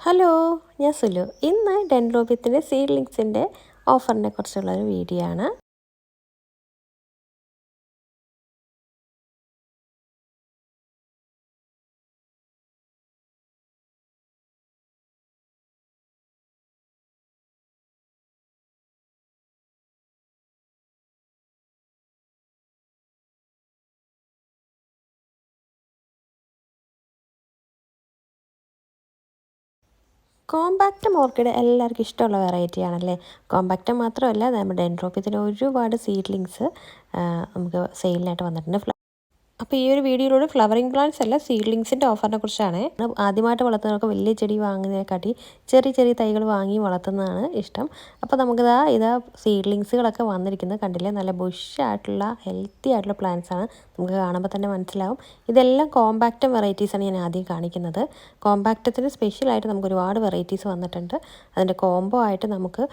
Hello ഞാൻ സുലു. ഇന്ന് ഡെൻലോബിത്തിന്റെ സീഡ്ലിങ്സിന്റെ ഓഫറിനെ കുറിച്ചുള്ളൊരു വീഡിയോ ആണ്. കോമ്പാക്റ്റം ഓർക്കിഡ് എല്ലാവർക്കും ഇഷ്ടമുള്ള വെറൈറ്റി ആണല്ലേ? കോമ്പാക്റ്റം മാത്രമല്ല നമ്മുടെ ഡെൻഡ്രോപ്പിയത്തിൽ ഒരുപാട് സീഡ്ലിങ്സ് നമുക്ക് സെയിലിനായിട്ട് വന്നിട്ടുണ്ട്. അപ്പോൾ ഈ ഒരു വീഡിയോയിലൂടെ ഫ്ലവറിംഗ് പ്ലാന്റ്സ് അല്ല സീഡ്ലിങ്സിന്റെ ഓഫറിനെ കുറിച്ചാണ്. ആദ്യമായിട്ട് വളർത്തുന്നവർക്ക് വലിയ ചെടി വാങ്ങുന്നതിനെക്കാട്ടി ചെറിയ ചെറിയ തൈകൾ വാങ്ങി വളർത്തുന്നതാണ് ഇഷ്ടം. അപ്പോൾ നമുക്കിതാ ഇതാ സീഡ്ലിങ്സുകളൊക്കെ വന്നിരിക്കുന്നത് കണ്ടില്ലേ? നല്ല ബുഷായിട്ടുള്ള ഹെൽത്തി ആയിട്ടുള്ള പ്ലാന്റ്സ് ആണ്. നമുക്ക് കാണുമ്പോൾ തന്നെ മനസ്സിലാവും. ഇതെല്ലാം കോമ്പാക്റ്റം വെറൈറ്റീസാണ് ഞാൻ ആദ്യം കാണിക്കുന്നത്. കോമ്പാക്റ്റത്തിന് സ്പെഷ്യലായിട്ട് നമുക്ക് ഒരുപാട് വെറൈറ്റീസ് വന്നിട്ടുണ്ട്. അതിന്റെ കോംബോ ആയിട്ട് നമുക്ക്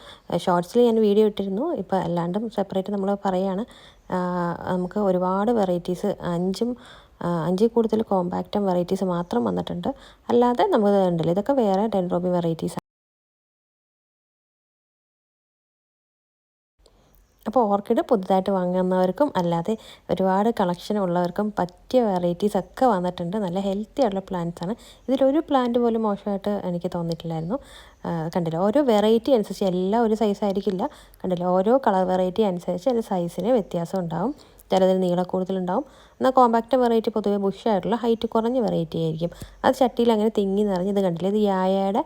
ഷോർട്സിൽ ഞാൻ വീഡിയോ ഇട്ടിരുന്നു. ഇപ്പോൾ അല്ലാണ്ടും സെപ്പറേറ്റ് നമ്മൾ പറയുകയാണ് നമുക്ക് ഒരുപാട് വെറൈറ്റീസ് അഞ്ചും അഞ്ചിൽ കൂടുതൽ കോമ്പാക്റ്റം വെറൈറ്റീസ് മാത്രം വന്നിട്ടുണ്ട്. അല്ലാതെ നമുക്ക് ഉണ്ടല്ലോ ഇതൊക്കെ വേറെ ഡെൻഡ്രോബി വെറൈറ്റീസ് അപ്പോൾ ഓർക്കിഡ് പുതുതായിട്ട് വാങ്ങുന്നവർക്കും അല്ലാതെ ഒരുപാട് കളക്ഷൻ ഉള്ളവർക്കും പറ്റിയ വെറൈറ്റീസ് ഒക്കെ വന്നിട്ടുണ്ട്. നല്ല ഹെൽത്തി ആയിട്ടുള്ള പ്ലാന്റ്സ് ആണ്. ഇതിലൊരു പ്ലാന്റ് പോലും മോശമായിട്ട് എനിക്ക് തോന്നിയിട്ടില്ലായിരുന്നു. കണ്ടില്ല? ഓരോ വെറൈറ്റി അനുസരിച്ച് എല്ലാം ഒരു സൈസ് ആയിരിക്കില്ല. കണ്ടില്ല? ഓരോ കളർ വെറൈറ്റി അനുസരിച്ച് അതിന്റെ സൈസിന് വ്യത്യാസം ഉണ്ടാകും ചിലതിന് നീളം കൂടുതലുണ്ടാവും. എന്നാൽ കോമ്പാക്റ്റ് വെറൈറ്റി പൊതുവേ ബുഷായിട്ടുള്ള ഹൈറ്റ് കുറഞ്ഞ വെറൈറ്റി ആയിരിക്കും. അത് ചട്ടിയിൽ അങ്ങനെ തിങ്ങി നിറഞ്ഞ് ഇത് കണ്ടില്ല? ഇത് യായയുടെ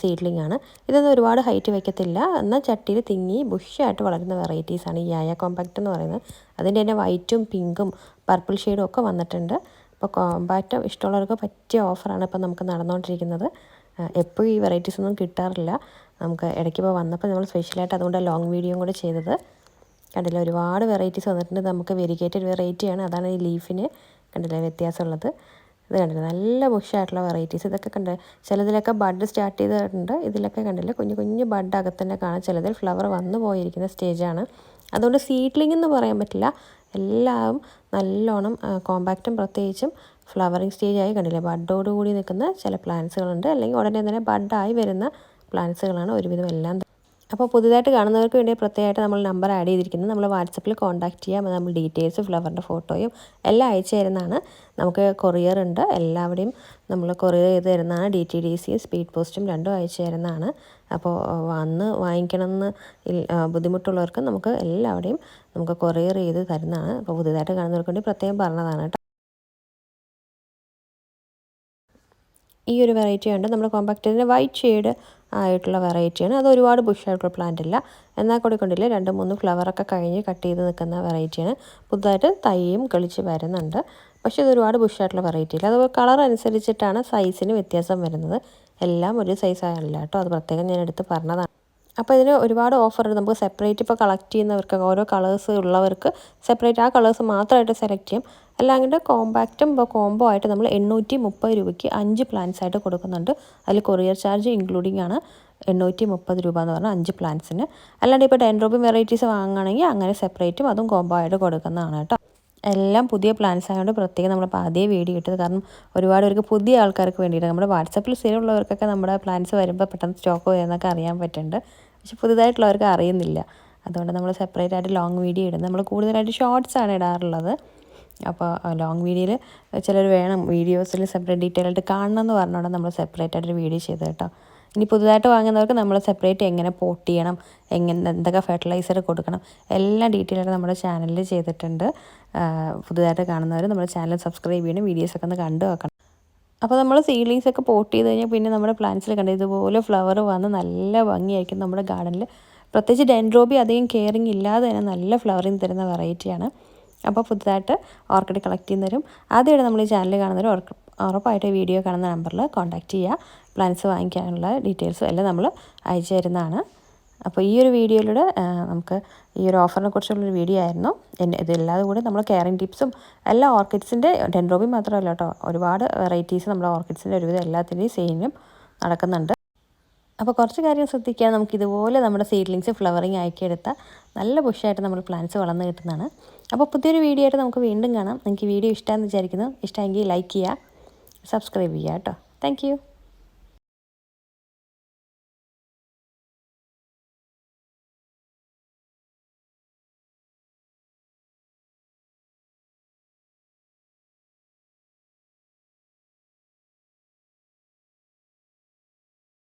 സീഡ്ലിംഗ് ആണ്. ഇതൊന്നും ഒരുപാട് ഹൈറ്റ് വയ്ക്കത്തില്ല എന്നാൽ ചട്ടിയിൽ തിങ്ങി ബുഷായിട്ട് വളരുന്ന വെറൈറ്റീസാണ് ഈ യായ കോമ്പാക്റ്റ് എന്ന് പറയുന്നത്. അതിന്റെ തന്നെ വൈറ്റും പിങ്കും പർപ്പിൾ ഷെയ്ഡും ഒക്കെ വന്നിട്ടുണ്ട്. അപ്പോൾ കോമ്പാക്റ്റ് ഇഷ്ടമുള്ളവർക്ക് പറ്റിയ ഓഫറാണ് ഇപ്പോൾ നമുക്ക് നടന്നുകൊണ്ടിരിക്കുന്നത്. എപ്പോഴും ഈ വെറൈറ്റീസ് ഒന്നും കിട്ടാറില്ല. നമുക്ക് ഇടയ്ക്ക് ഇപ്പോൾ വന്നപ്പോൾ നമ്മൾ സ്പെഷ്യലായിട്ട് അതുകൊണ്ട് ലോങ് വീഡിയോയും കൂടെ ചെയ്തത്. കണ്ടില്ല ഒരുപാട് വെറൈറ്റീസ് വന്നിട്ടുണ്ട്. നമുക്ക് വെരിഗേറ്റഡ് വെറൈറ്റിയാണ് അതാണ് ഈ ലീഫിന് കണ്ടില്ല വ്യത്യാസമുള്ളത്. ഇത് കണ്ടില്ല? നല്ല ബുഷായിട്ടുള്ള വെറൈറ്റീസ് ഇതൊക്കെ കണ്ട് ചിലതിലൊക്കെ ബഡ് സ്റ്റാർട്ട് ചെയ്തിട്ടുണ്ട്. ഇതിലൊക്കെ കണ്ടില്ല? കുഞ്ഞു കുഞ്ഞു ബഡ് അകത്തന്നെ കാണാം. ചിലതിൽ ഫ്ലവർ വന്നു പോയിരിക്കുന്ന സ്റ്റേജാണ് അതുകൊണ്ട് സീഡ്ലിംഗ് എന്ന് പറയാൻ പറ്റില്ല. എല്ലാം നല്ലോണം കോമ്പാക്റ്റും പ്രത്യേകിച്ചും ഫ്ലവറിങ് സ്റ്റേജായി കണ്ടില്ലേ? ബഡോടുകൂടി നിൽക്കുന്ന ചില പ്ലാന്റ്സുകളുണ്ട് അല്ലെങ്കിൽ ഉടനെ തന്നെ ബഡായി വരുന്ന പ്ലാന്റ്സുകളാണ് ഒരുവിധം എല്ലാം അപ്പോൾ പുതുതായിട്ട് കാണുന്നവർക്ക് വേണ്ടി പ്രത്യേകമായിട്ട് നമ്മൾ നമ്പർ ആഡ് ചെയ്തിരിക്കുന്നത് നമ്മൾ വാട്സപ്പിൽ കോൺടാക്റ്റ് ചെയ്യാം. നമ്മൾ ഡീറ്റെയിൽസ് ഫ്ലവറിന്റെ ഫോട്ടോയും എല്ലാം അയച്ചു തരുന്നതാണ്. നമുക്ക് കൊറിയർ ഉണ്ട്. എല്ലാവരുടെയും നമ്മൾ കൊറിയർ ചെയ്ത് തരുന്നതാണ്. ഡി ടി ഡി സിയും സ്പീഡ് പോസ്റ്റും രണ്ടും അയച്ചു തരുന്നതാണ്. അപ്പോൾ വന്ന് വാങ്ങിക്കണമെന്ന് ബുദ്ധിമുട്ടുള്ളവർക്ക് നമുക്ക് എല്ലാവരുടെയും നമുക്ക് കൊറിയർ ചെയ്ത് തരുന്നതാണ്. അപ്പോൾ പുതുതായിട്ട് കാണുന്നവർക്ക് വേണ്ടി പ്രത്യേകം പറഞ്ഞതാണ് കേട്ടോ. ഈ ഒരു വെറൈറ്റി ഉണ്ട് നമ്മുടെ കോമ്പാക്റ്റിന്റെ വൈറ്റ് ഷെയ്ഡ് ആയിട്ടുള്ള വെറൈറ്റിയാണ്. അത് ഒരുപാട് ബുഷായിട്ടുള്ള പ്ലാന്റ് അല്ല. എന്നാൽ കൂടി കൊണ്ടില്ല രണ്ട് മൂന്ന് ഫ്ലവറൊക്കെ കഴിഞ്ഞ് കട്ട് ചെയ്ത് നിൽക്കുന്ന വെറൈറ്റിയാണ്. പുതുതായിട്ട് തൈയും കളിച്ച് വരുന്നുണ്ട്. പക്ഷേ ഇത് ഒരുപാട് ബുഷായിട്ടുള്ള വെറൈറ്റി ഇല്ല. അതുപോലെ കളർ അനുസരിച്ചിട്ടാണ് സൈസിന് വ്യത്യാസം വരുന്നത്. എല്ലാം ഒരു സൈസ് ആയല്ല കേട്ടോ. അത് പ്രത്യേകം ഞാൻ എടുത്ത് പറഞ്ഞതാണ്. അപ്പോൾ ഇതിന് ഒരുപാട് ഓഫർ ഉണ്ട്. നമുക്ക് സെപ്പറേറ്റ് ഇപ്പോൾ കളക്ട് ചെയ്യുന്നവർക്ക് ഓരോ കളേഴ്സ് ഉള്ളവർക്ക് സെപ്പറേറ്റ് ആ കളേഴ്സ് മാത്രമായിട്ട് സെലക്ട് ചെയ്യും. അല്ലാണ്ട് കോമ്പാക്റ്റും ഇപ്പോൾ കോംബോ ആയിട്ട് നമ്മൾ എണ്ണൂറ്റി മുപ്പത് രൂപയ്ക്ക് അഞ്ച് പ്ലാൻസ് ആയിട്ട് കൊടുക്കുന്നുണ്ട്. അതിൽ കൊറിയർ ചാർജ് ഇൻക്ലൂഡിംഗ് ആണ് എണ്ണൂറ്റി മുപ്പത് രൂപ എന്ന് പറഞ്ഞാൽ അഞ്ച് പ്ലാൻസിന് അല്ലാണ്ട് ഇപ്പോൾ ഡെൻഡ്രോബി വെറൈറ്റീസ് വാങ്ങുകയാണെങ്കിൽ അങ്ങനെ സെപ്പറേറ്റും അതും കോംബോ ആയിട്ട് കൊടുക്കുന്നതാണ് കേട്ടോ. എല്ലാം പുതിയ പ്ലാൻസ് ആയതുകൊണ്ട് പ്രത്യേകം നമ്മളിപ്പോൾ ആദ്യം വീഡിയോ ഇട്ടത്. കാരണം ഒരുപാട് പേർക്ക് പുതിയ ആൾക്കാർക്ക് വേണ്ടിയിട്ട് നമ്മുടെ വാട്സപ്പിൽ സ്ഥിരമുള്ളവർക്കൊക്കെ നമ്മുടെ പ്ലാൻസ് വരുമ്പോൾ പെട്ടെന്ന് സ്റ്റോക്ക് വരുന്നൊക്കെ അറിയാൻ പറ്റുന്നുണ്ട്. പക്ഷെ പുതുതായിട്ടുള്ളവർക്ക് അറിയുന്നില്ല. അതുകൊണ്ട് നമ്മൾ സെപ്പറേറ്റ് ആയിട്ട് ലോങ് വീഡിയോ ഇടുന്നത്. നമ്മൾ കൂടുതലായിട്ട് ഷോർട്സ് ആണ് ഇടാറുള്ളത്. അപ്പോൾ ലോങ് വീഡിയോയിൽ ചിലർ വേണം വീഡിയോസിൽ സെപ്പറേറ്റ് ഡീറ്റെയിൽ ആയിട്ട് കാണണം എന്ന് പറഞ്ഞുകൊണ്ട് നമ്മൾ സെപ്പറേറ്റ് ആയിട്ടൊരു വീഡിയോ ചെയ്ത് കേട്ടോ. ഇനി പുതുതായിട്ട് വാങ്ങുന്നവർക്ക് നമ്മൾ സെപ്പറേറ്റ് എങ്ങനെ പോട്ട് ചെയ്യണം എങ്ങനെ എന്തൊക്കെ ഫെർട്ടിലൈസർ കൊടുക്കണം എല്ലാ ഡീറ്റെയിൽ ആയിട്ട് നമ്മുടെ ചാനലിൽ ചെയ്തിട്ടുണ്ട്. പുതുതായിട്ട് കാണുന്നവർ നമ്മുടെ ചാനൽ സബ്സ്ക്രൈബ് ചെയ്യണം വീഡിയോസൊക്കെ ഒന്ന് കണ്ടു വെക്കണം അപ്പോൾ നമ്മൾ സീഡ്ലിങ്സ് ഒക്കെ പോട്ട് ചെയ്ത് കഴിഞ്ഞാൽ പിന്നെ നമ്മുടെ പ്ലാന്റ്സിൽ കണ്ട ഇതുപോലെ ഫ്ലവർ വന്ന് നല്ല ഭംഗിയായിരിക്കും നമ്മുടെ ഗാർഡനിൽ പ്രത്യേകിച്ച് ഡെൻഡ്രോബി അധികം കെയറിങ് ഇല്ലാതെ തന്നെ നല്ല ഫ്ലവറിങ് തരുന്ന വെറൈറ്റിയാണ് അപ്പോൾ പുതുതായിട്ട് ഓർക്കിഡ് കളക്ട് ചെയ്യുന്നവരും ആദ്യമായിട്ട് നമ്മൾ ഈ ചാനൽ കാണുന്നവരും ഉറപ്പായിട്ട് വീഡിയോ കാണുന്ന നമ്പറിൽ കോൺടാക്റ്റ് ചെയ്യുക. പ്ലാൻസ് വാങ്ങിക്കാനുള്ള ഡീറ്റെയിൽസും എല്ലാം നമ്മൾ അയച്ചു തരുന്നതാണ്. അപ്പോൾ ഈ ഒരു വീഡിയോയിലൂടെ നമുക്ക് ഈ ഒരു ഓഫറിനെ കുറിച്ചുള്ളൊരു വീഡിയോ ആയിരുന്നു. ഇതെല്ലാതും കൂടി നമ്മൾ കെയറിങ് ടിപ്സും എല്ലാ ഓർക്കിഡ്സിന്റെ ഡെൻഡ്രോബി മാത്രമല്ല കേട്ടോ ഒരുപാട് വെറൈറ്റീസ് നമ്മുടെ ഓർക്കിഡ്സിന്റെ ഒരുവിധം എല്ലാത്തിന്റെയും സെയിലും നടക്കുന്നുണ്ട്. അപ്പോൾ കുറച്ച് കാര്യം ശ്രദ്ധിക്കുക. നമുക്ക് ഇതുപോലെ നമ്മുടെ സീഡ്ലിങ്സ് ഫ്ലവറിങ് ആക്കിയെടുത്താൽ നല്ല ബുഷായിട്ട് നമ്മൾ പ്ലാന്റ്സ് വളർന്ന് കിട്ടുന്നതാണ്. അപ്പോൾ പുതിയൊരു വീഡിയോ ആയിട്ട് നമുക്ക് വീണ്ടും കാണാം. നിങ്ങൾക്ക് വീഡിയോ ഇഷ്ടമാണെന്ന് വിചാരിക്കുന്നു. ഇഷ്ടമെങ്കിൽ ലൈക്ക് ചെയ്യുക സബ്സ്ക്രൈബ് ചെയ്യുക കേട്ടോ. താങ്ക്